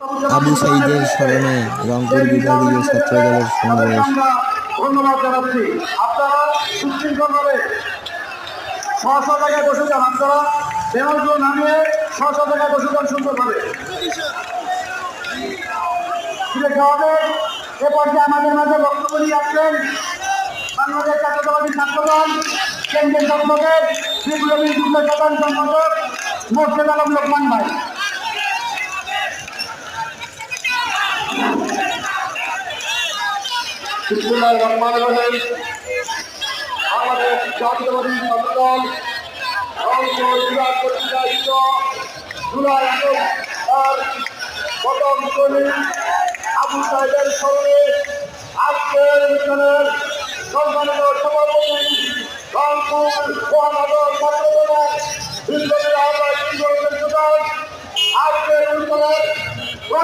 আবু সাইদের স্মরণে রংপুর বিভাগীয় ছাত্র দলের সমাবেশ। ধন্যবাদ জানাচ্ছি। আপনারা সুশৃঙ্খলভাবে স্ব স্ব জায়গায় বসে যান আপনারা। বেনারগুলো নামিয়ে স্ব স্ব জায়গায় বসে যান সুন্দরভাবে। এ পর্যায়ে আমাদের মাঝে বক্তব্য নিয়ে আসছেন বাংলাদেশ জাতীয়তাবাদী ছাত্রদল, কেন্দ্রের সম্পাদক বিপ্লবী যুগ্ম সাধারণ সম্পাদক মোর্শেদ আলম লোকমান ভাই। বিসমুল্লাহ রহিম। আমাদের জাতীয়বাদী কর্তৃক জুলাই আর প্রথম শ্রেণি, আবু সাহেবের স্মরণে আজকের অনুষ্ঠানের সম্মানিত সভাপতি রংপুর মহানগর আহ্বায়ক